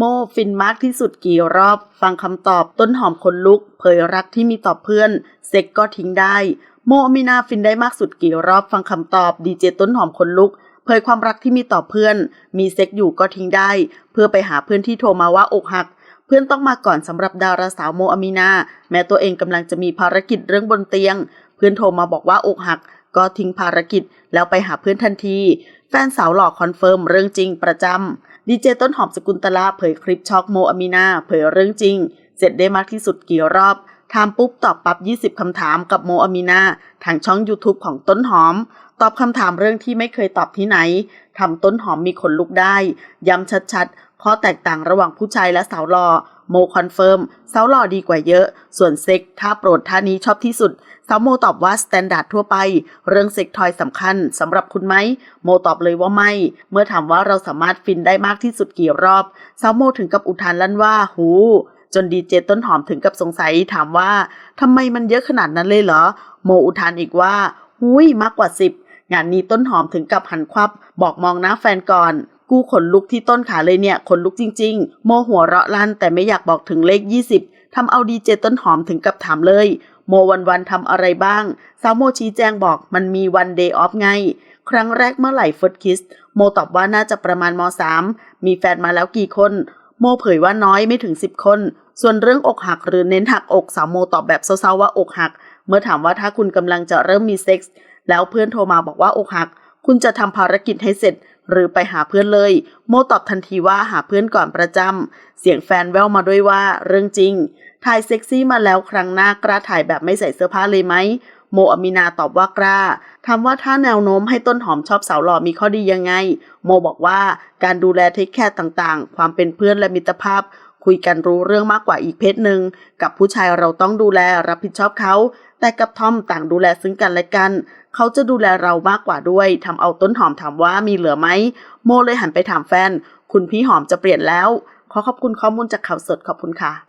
โมฟินมากที่สุดกี่รอบ ฟังคำตอบต้นหอมคนลุก เผยรักที่มีต่อเพื่อน เซ็กก็ทิ้งได้ โมอามินาฟินได้มากสุดกี่รอบ ฟังคำตอบดีเจต้นหอมคนลุก เผยความรักที่มีต่อเพื่อน มีเซ็กอยู่ก็ทิ้งได้ เพื่อไปหาเพื่อนที่โทรมาว่าอกหัก เพื่อนต้องมาก่อนสำหรับดาราสาวโมอามินา แม้ตัวเองกำลังจะมีภารกิจเรื่องบนเตียง เพื่อนโทรมาบอกว่าอกหัก ก็ทิ้งภารกิจแล้วไปหาเพื่อนทันที แฟนสาวหล่อคอนเฟิร์มเรื่องจริงประจำ ดีเจต้นหอมสกุลตลาเผยคลิปช็อกโมอามินาเผยเรื่องจริง เสร็จได้มากที่สุดกี่รอบถามปุ๊บตอบปั๊บ 20 คำถามกับโมอามินาทางช่อง YouTube ของต้นหอม ตอบคำถามเรื่องที่ไม่เคยตอบที่ไหนทำต้นหอมมีขนลุกได้ ย้ำชัดๆข้อแตกต่างระหว่างผู้ชายและสาวหล่อ โมคอนเฟิร์มสาวหล่อดีกว่าเยอะ ส่วนเซ็กท่าโปรดท่านี้ชอบที่สุดสาวโมตอบว่าสแตนดาร์ดทั่วไป เรื่องเซ็กทอยสำคัญสำหรับคุณไหม โมตอบเลยว่าไม่ เมื่อถามว่าเราสามารถฟินได้มากที่สุดกี่รอบสาวโมถึงกับอุทานลั่นว่า หูจนดีเจต้นหอมถึงกับสงสัยถามว่าทำไมมันเยอะขนาดนั้นเลยเหรอ โมอุทานอีกว่า หุยมากกว่าสิบงานนี้ต้นหอมถึงกับหันควับ บอกมองหน้าแฟนก่อน กูขนลุกที่ต้นขาเลยเนี่ยขนลุกจริง ๆ โมหัวเราะลั่นแต่ไม่อยากบอกถึงเลข 20ทำเอาดีเจต้นหอมถึงกับถามเลย โมวันวันทำอะไรบ้าง สาวโมชี้แจงบอกมันมีวันเดย์ออฟไง ครั้งแรกเมื่อไหร่เฟิร์สคิสโมตอบว่าน่าจะประมาณม .3 มีแฟนมาแล้วกี่คน โมเผยว่าน้อยไม่ถึง 10 คน ส่วนเรื่องอกหักหรือเน้นหักอกสาวโมตอบแบบเศร้าๆว่าอกหัก เมื่อถามว่าถ้าคุณกำลังจะเริ่มมีเซ็กส์แล้วเพื่อนโทรมาบอกว่าอกหัก คุณจะทำภารกิจให้เสร็จ หรือไปหาเพื่อนเลย โมตอบทันทีว่าหาเพื่อนก่อนประจำ เสียงแฟนแววมาด้วยว่าเรื่องจริง ถ่ายเซ็กซี่มาแล้วครั้งหน้ากล้าถ่ายแบบไม่ใส่เสื้อผ้าเลยไหม โมอามินาตอบว่ากล้า ถามว่าถ้าแนวโน้มให้ต้นหอมชอบสาวหล่อมีข้อดียังไง โมบอกว่าการดูแลเทคแคร์ต่างๆ ความเป็นเพื่อนและมิตรภาพ คุยกันรู้เรื่องมากกว่าอีกเพศหนึ่ง กับผู้ชายเราต้องดูแลรับผิดชอบเขา แต่กับทอมต่างดูแลซึ่งกันและกัน เขาจะดูแลเรามากกว่าด้วยทำเอาต้นหอมถามว่ามีเหลือไหม โมเลยหันไปถามแฟน คุณพี่หอมจะเปลี่ยนแล้ว ขอขอบคุณข้อมูลจากข่าวสดขอบคุณค่ะ